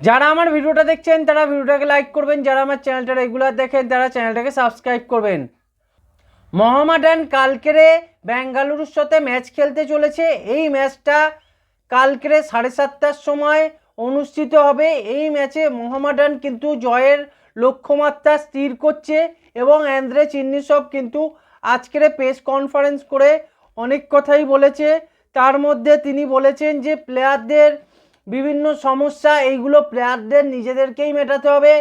যারা আমার ভিডিওটা দেখছেন, তারা ভিডিওটাকে লাইক করবেন। যারা আমার চ্যানেলটা রেগুলার দেখেন, তারা চ্যানেলটাকে সাবস্ক্রাইব করবেন। মোহামেডান কালকেরে বেঙ্গালুরুর সাথে ম্যাচ খেলতে চলেছে। এই ম্যাচটা কালকেরে সাড়ে সাতটার সময় অনুষ্ঠিত হবে। এই ম্যাচে মোহামেডান কিন্তু জয়ের লক্ষ্যমাত্রা স্থির করছে এবং অ্যান্দ্রে চিন্নিসব কিন্তু আজকের প্রেস কনফারেন্স করে অনেক কথাই বলেছে। তার মধ্যে তিনি বলেছেন যে প্লেয়ারদের বিভিন্ন সমস্যা, এইগুলো প্লেয়ারদের নিজেদেরকেই মেটাতে হবে।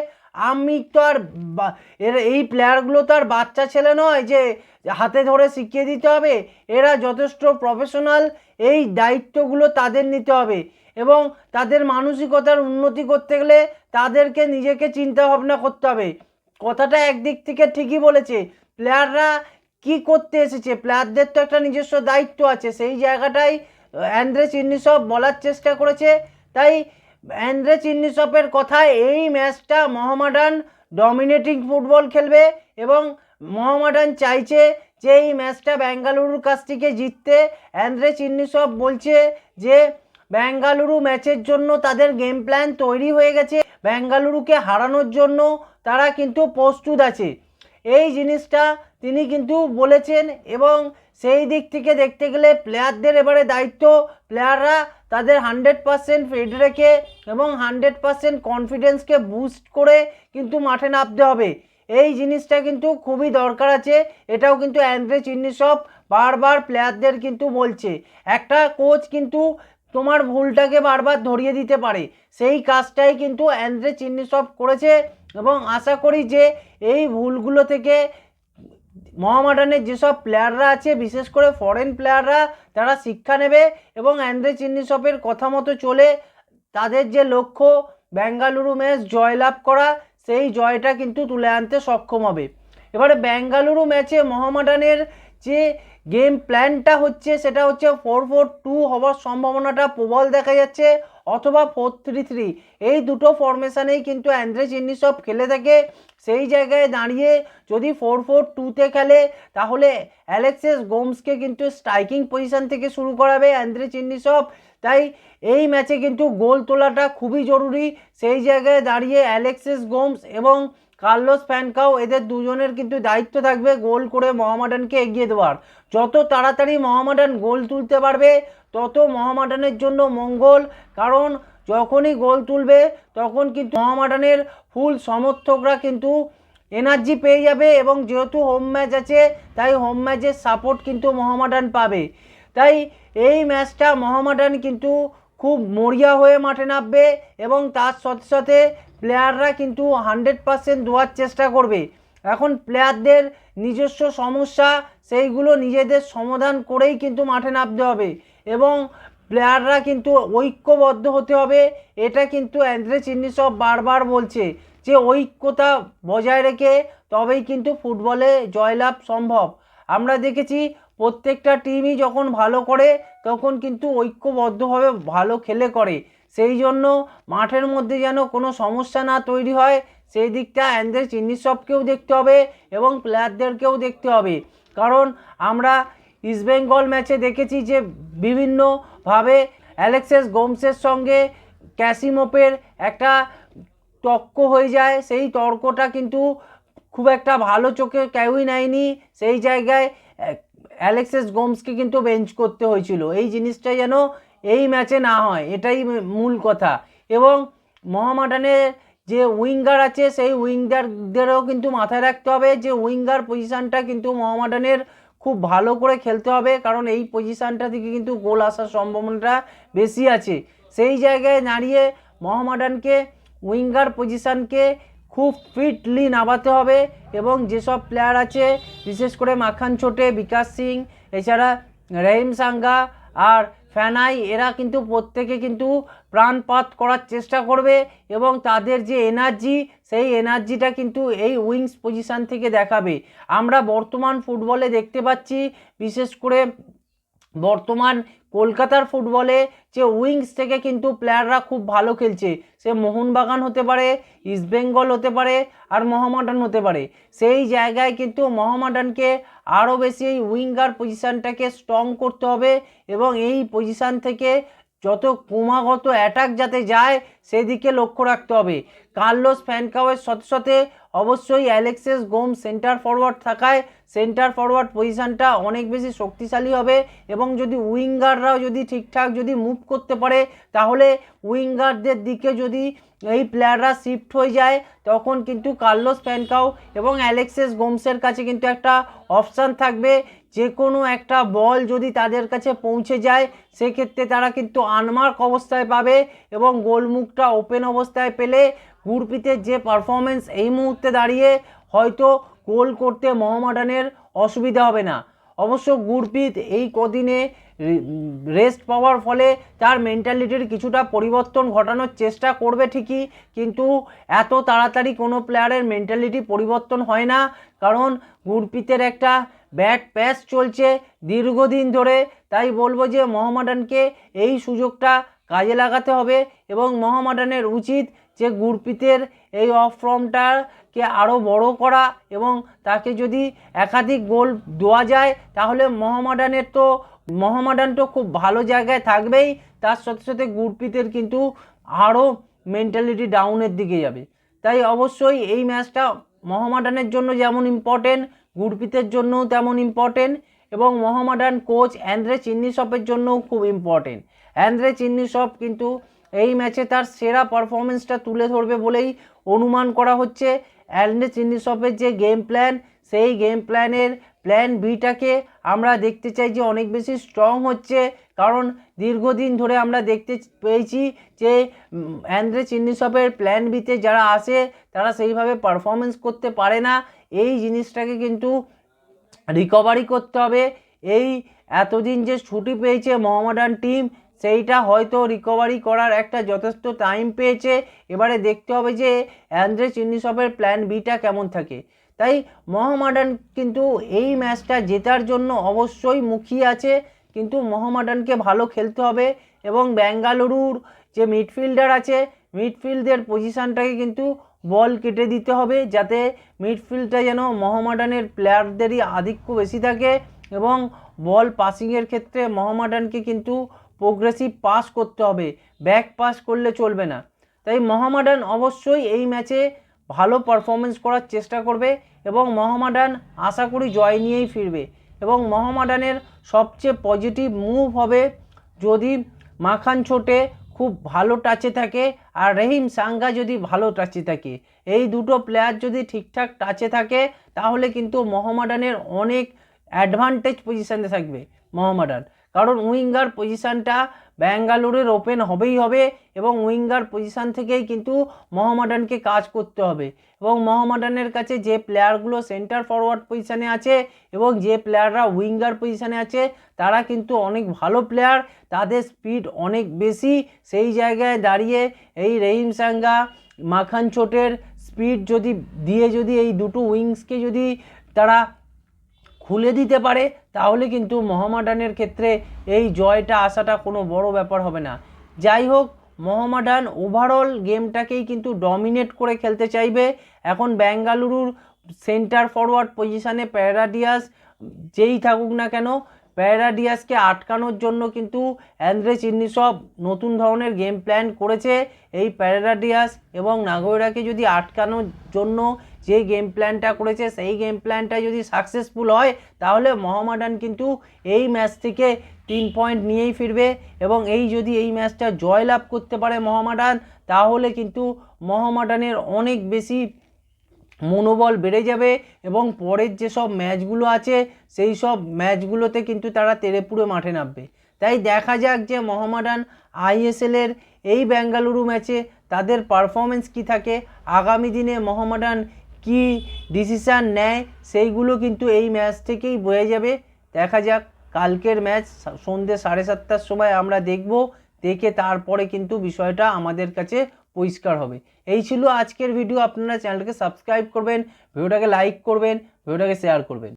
আমি তো আর এর, এই প্লেয়ারগুলো তো আর বাচ্চা ছেলে নয় যে, হাতে ধরে শিখিয়ে দিতে হবে। এরা যথেষ্ট প্রফেশনাল এই দায়িত্বগুলো তাদের নিতে হবে এবং তাদের মানসিকতার উন্নতি করতে গেলে তাদেরকে নিজেকে চিন্তা ভাবনা করতে হবে। কথাটা একদিক থেকে ঠিকই বলেছে প্লেয়াররা কি করতে এসেছে? প্লেয়ারদের তো একটা নিজস্ব দায়িত্ব আছে। সেই জায়গাটাই অ্যান্ড্রে চিন্নিসব বলার চেষ্টা করেছে। তাই অ্যান্ড্রে চিন্নিসপের কথায় এই ম্যাচটা মোহামেডান ডমিনেটিং ফুটবল খেলবে এবং মোহামেডান চাইছে যে এই ম্যাচটা বেঙ্গালুরুর কাছ থেকে জিততে। অ্যান্ড্রে চিন্নিসব বলছে যে বেঙ্গালুরু ম্যাচের জন্য তাদের গেম প্ল্যান তৈরি হয়ে গেছে। বেঙ্গালুরুকে হারানোর জন্য তারা কিন্তু প্রস্তুত আছে। এই জিনিসটা তিনি কিন্তু বলেছেন এবং সেই দিক থেকে দেখতে গেলে প্লেয়ারদের এবারে দায়িত্ব। প্লেয়াররা তাদের হান্ড্রেড পারসেন্ট ফিট রেখে এবং হান্ড্রেড পারসেন্ট কনফিডেন্সকে বুস্ট করে কিন্তু মাঠে নামতে হবে। এই জিনিসটা কিন্তু খুবই দরকার আছে। এটাও কিন্তু অ্যান্ড্রে চিন্নিসব বারবার প্লেয়ারদের কিন্তু বলছে। একটা কোচ কিন্তু তোমার ভুলটাকে বারবার ধরিয়ে দিতে পারে। সেই কাজটাই কিন্তু অ্যান্ড্রে চিন্নিসব করেছে এবং আশা করি যে এই ভুলগুলো থেকে মোহামেডানের যেসব প্লেয়াররা আছে, বিশেষ করে ফরেন প্লেয়াররা, তারা শিক্ষা নেবে এবং অ্যান্ড্রে চিন্নিসপের কথা মতো চলে তাদের যে লক্ষ্য, বেঙ্গালুরু ম্যাচ জয়লাভ করা, সেই জয়টা কিন্তু তুলে আনতে সক্ষম হবে। এবারে বেঙ্গালুরু ম্যাচে মোহামেডানের যে গেম প্ল্যানটা হচ্ছে, সেটা হচ্ছে ফোর ফোর টু হওয়ার সম্ভাবনাটা প্রবল দেখা যাচ্ছে, অথবা ফোর থ্রি থ্রি এই দুটো ফরমেশানেই কিন্তু অ্যান্ড্রে চিন্নিসব খেলে থাকে। সেই জায়গায় দাঁড়িয়ে যদি ফোর ফোর টুতে খেলে, তাহলে অ্যালেক্সেস গোমসকে কিন্তু স্ট্রাইকিং পজিশন থেকে শুরু করাবে অ্যান্ড্রে চিন্নিসব তাই এই ম্যাচে কিন্তু গোল তোলাটা খুবই জরুরি। সেই জায়গায় দাঁড়িয়ে অ্যালেক্সেস গোমস এবং কার্লোস ফ্যানকাও, এদের দুজনের কিন্তু দায়িত্ব থাকবে গোল করে মহামাডানকে এগিয়ে দেওয়ার। যত তাড়াতাড়ি মহামাডান গোল তুলতে পারবে, তত মহামাডানের জন্য মঙ্গল, কারণ যখনই গোল তুলবে, তখন কিন্তু মহামাডানের ফুল সমর্থকরা কিন্তু এনার্জি পেয়ে যাবে এবং যেহেতু হোম ম্যাচ আছে, তাই হোম ম্যাচের সাপোর্ট কিন্তু মহামাডান পাবে। তাই এই ম্যাচটা মহামাডান কিন্তু খুব মরিয়া হয়ে মাঠে নামবে এবং তার সাথে সাথে প্লেয়াররা কিন্তু হান্ড্রেড পারসেন্ট দেওয়ার চেষ্টা করবে। এখন প্লেয়ারদের নিজস্ব সমস্যা, সেইগুলো নিজেদের সমাধান করেই কিন্তু মাঠে নামতে হবে এবং প্লেয়াররা কিন্তু ঐক্যবদ্ধ হতে হবে। এটা কিন্তু অ্যান্ড্রে চিন্নি সব বারবার বলছে যে ঐক্যতা বজায় রেখে তবেই কিন্তু ফুটবলে জয়লাভ সম্ভব। আমরা দেখেছি প্রত্যেকটা টিমই যখন ভালো করে, তখন কিন্তু ঐক্যবদ্ধভাবে ভালো খেলে করে। সেই জন্য মাঠের মধ্যে যেন কোনো সমস্যা না তৈরি হয়, সেই দিকটা অ্যান্ড্রে চিন্নিসবকেও দেখতে হবে এবং প্লেয়ারদেরকেও দেখতে হবে। কারণ আমরা ইস্টবেঙ্গল ম্যাচে দেখেছি যে বিভিন্নভাবে অ্যালেক্সেস গোমসের সঙ্গে ক্যাসিমোপের একটা তর্ক হয়ে যায়। সেই তর্কটা কিন্তু খুব একটা ভালো চোখে কেউই নেয়নি। সেই জায়গায় অ্যালেক্সেস গোমসকে কিন্তু বেঞ্চ করতে হয়েছিল। এই জিনিসটা যেন এই ম্যাচে না হয়, এটাই মূল কথা। এবং মোহামেডানের যে উইঙ্গার আছে, সেই উইঙ্গারদেরও কিন্তু মাথায় রাখতে হবে যে উইঙ্গার পজিশানটা কিন্তু মহামাডানের খুব ভালো করে খেলতে হবে, কারণ এই পজিশানটা থেকে কিন্তু গোল আসার সম্ভাবনাটা বেশি আছে। সেই জায়গায় দাঁড়িয়ে মহামাডানকে, উইঙ্গার পজিশানকে খুব ফিটলি নামাতে হবে এবং যেসব প্লেয়ার আছে, বিশেষ করে মাখান ছোটে, বিকাশ সিং, এছাড়া রহিম সাঙ্গা আর ফ্যানাই এরা কিন্তু প্রত্যেকে কিন্তু প্রাণপাত করার চেষ্টা করবে এবং তাদের যে এনার্জি সেই এনার্জিটা কিন্তু এই উইংস পজিশান থেকে দেখাবে। আমরা বর্তমান ফুটবলে দেখতে পাচ্ছি, বিশেষ করে বর্তমান কলকাতার ফুটবলে যে উইংস থেকে কিন্তু প্লেয়াররা খুব ভালো খেলছে। সে মোহনবাগান হতে পারে ইস্টবেঙ্গল হতে পারে আর মহামাডান হতে পারে। সেই জায়গায় কিন্তু মহামাডানকে আরও বেশি এই উইঙ্গার পজিশানটাকে স্ট্রং করতে হবে এবং এই পজিশান থেকে যত ক্রমাগত অ্যাটাক যাতে যায়, সেদিকে লক্ষ্য রাখতে হবে। কার্লোস ফ্যানকাওয়ের সাথে সাথে অবশ্যই অ্যালেক্সেস গোম সেন্টার ফরওয়ার্ড থাকায় সেন্টার ফরওয়ার্ড পজিশানটা অনেক বেশি শক্তিশালী হবে এবং যদি উইঙ্গাররাও যদি ঠিকঠাক যদি মুভ করতে পারে, তাহলে উইঙ্গারদের দিকে যদি এই প্লেয়াররা শিফট হয়ে যায়, তখন কিন্তু কার্লোস ফ্যানকাও এবং অ্যালেক্সেস গোমসের কাছে কিন্তু একটা অপশান থাকবে। যে কোনো একটা বল যদি তাদের কাছে পৌঁছে যায়, সেক্ষেত্রে তারা কিন্তু আনমার্ক অবস্থায় পাবে এবং গোলমুখটা ওপেন অবস্থায় পেলে গুরপিতের যে পারফরমেন্স এই মুহূর্তে দাঁড়িয়ে হয়তো গোল করতে মোহামডানের অসুবিধা হবে না। অবশ্য গুরপিত এই কদিনে রেস্ট পাওয়ার ফলে তার মেন্টালিটির কিছুটা পরিবর্তন ঘটানোর চেষ্টা করবে ঠিকই, কিন্তু এত তাড়াতাড়ি কোনো প্লেয়ারের মেন্টালিটি পরিবর্তন হয় না, কারণ গুরপিতের একটা ব্যাট প্যাচ চলছে দীর্ঘদিন ধরে। তাই বলব যে মোহামডানকে এই সুযোগটা কাজে লাগাতে হবে এবং মোহামডানের উচিত যে গুরপিতের এই অফ ফর্মটাকে আরও বড় করা এবং তাকে যদি একাধিক গোল দেওয়া যায়, তাহলে মোহামডানের তো, মোহামডান তো খুব ভালো জায়গায় থাকবেই। তার সাথে সাথে গুরপিতের কিন্তু আরও মেন্টালিটি ডাউনের দিকে যাবে। তাই অবশ্যই এই ম্যাচটা মোহামডানের জন্য যেমন ইম্পর্টেন্ট গুরপিতের জন্যও তেমন ইম্পর্টেন্ট এবং মোহামডান কোচ অ্যান্দ্রে চিন্নিসপের জন্যও খুব ইম্পর্টেন্ট অ্যান্দ্রে চিন্নিসপ কিন্তু এই ম্যাচে তার সেরা পারফরমেন্সটা তুলে ধরবে বলেই অনুমান করা হচ্ছে। অ্যান্ড্রে চিন্নিসপের যে গেম প্ল্যান সেই গেম প্ল্যানের প্ল্যান বিটাকে আমরা দেখতে চাই যে অনেক বেশি স্ট্রং হচ্ছে। কারণ দীর্ঘদিন ধরে আমরা দেখতে পেয়েছি যে অ্যান্দ্রে চিন্নিসপের প্ল্যান বিতে যারা আসে, তারা সেইভাবে পারফরমেন্স করতে পারে না। এই জিনিসটাকে কিন্তু রিকভারি করতে হবে। এই এতদিন যে ছুটি পেয়েছে মোহামডান টিম সেইটা হয়তো রিকভারি করার একটা যথেষ্ট টাইম পেয়েছে। এবারে দেখতে হবে যে অ্যান্দ্রে চিন্নিসপের প্ল্যান বিটা কেমন থাকে। তাই মোহামডান কিন্তু এই ম্যাচটা জেতার জন্য অবশ্যই মুখিয়ে আছে। কিন্তু মোহামডানকে ভালো খেলতে হবে এবং বেঙ্গালুরুর যে মিডফিল্ডার আছে, মিডফিল্ডের পজিশানটাকে কিন্তু বল কেটে দিতে হবে যাতে মিডফিল্ডটা যেন মোহামডানের প্লেয়ারদেরই আধিক্য বেশি থাকে এবং বল পাসিংয়ের ক্ষেত্রে মোহামডানকে কিন্তু প্রোগ্রেসিভ পাস করতে হবে। ব্যাক পাস করলে চলবে না। তাই মোহামডান অবশ্যই এই ম্যাচে ভালো পারফরমেন্স করার চেষ্টা করবে এবং মহামাডান আশা করি জয় নিয়েই ফিরবে। এবং মহামাডানের সবচেয়ে পজিটিভ মুভ হবে যদি মাখান ছোটে খুব ভালো টাচে থাকে আর রহিম সাঙ্গা যদি ভালো টাচে থাকে। এই দুটো প্লেয়ার যদি ঠিকঠাক টাচে থাকে, তাহলে কিন্তু মোহামডানের অনেক অ্যাডভান্টেজ পজিশানে থাকবে মোহামডান। কারণ উইঙ্গার পজিশানটা ব্যাঙ্গালোরের ওপেন হবেই হবে এবং উইঙ্গার পজিশান থেকেই কিন্তু মোহামডানকে কাজ করতে হবে। এবং মোহামডানের কাছে যে প্লেয়ারগুলো সেন্টার ফরওয়ার্ড পজিশানে আছে এবং যে প্লেয়াররা উইঙ্গার পজিশানে আছে, তারা কিন্তু অনেক ভালো প্লেয়ার, তাদের স্পিড অনেক বেশি। সেই জায়গায় দাঁড়িয়ে এই রহিম সাঙ্গা, মাখান চোটের স্পিড যদি দিয়ে যদি এই দুটো উইংসকে যদি তারা খুলে দিতে পারে, তাহলে কিন্তু মোহামডানের ক্ষেত্রে এই জয়টা আসাটা কোনো বড় ব্যাপার হবে না। যাই হোক, মোহামডান ওভারঅল গেমটাকেই কিন্তু ডমিনেট করে খেলতে চাইবে। এখন বেঙ্গালুরুর সেন্টার ফরওয়ার্ড পজিশানে প্যারাডিয়াস যেই থাকুক না কেন প্যারাডিয়াসকে আটকানোর জন্য কিন্তু অ্যান্দ্রে চিন্নিসব নতুন ধরনের গেম প্ল্যান করেছে। এই প্যারাডিয়াস এবং নাগোয়েরাকে যদি আটকানোর জন্য যে গেম প্ল্যানটা করেছে, সেই গেম প্ল্যানটা যদি সাকসেসফুল হয়, তাহলে মোহামডান কিন্তু এই ম্যাচ থেকে তিন পয়েন্ট নিয়েই ফিরবে এবং এই যদি এই ম্যাচটা জয়লাভ করতে পারে মোহামডান তাহলে কিন্তু মোহামডানের অনেক বেশি মনোবল বেড়ে যাবে এবং পরের যেসব ম্যাচগুলো আছে, সেই সব ম্যাচগুলোতে কিন্তু তারা তেরেপুরে মাঠে নামবে। তাই দেখা যাক যে মোহামডান আইএসএলের এই বেঙ্গালুরু ম্যাচে তাদের পারফরমেন্স কি থাকে। আগামী দিনে মোহামডান কি ডিসিশান নেয়, সেইগুলো কিন্তু এই ম্যাচ থেকেই বয়ে যাবে। দেখা যাক, কালকের ম্যাচ সন্ধ্যে সাড়ে সাতটার সময় আমরা দেখব, দেখে তারপরে কিন্তু বিষয়টা আমাদের কাছে পরিষ্কার হবে। এই ছিল আজকের ভিডিও আপনারা চ্যানেলকে সাবস্ক্রাইব করবেন ভিডিওটাকে লাইক করবেন ভিডিওটাকে শেয়ার করবেন।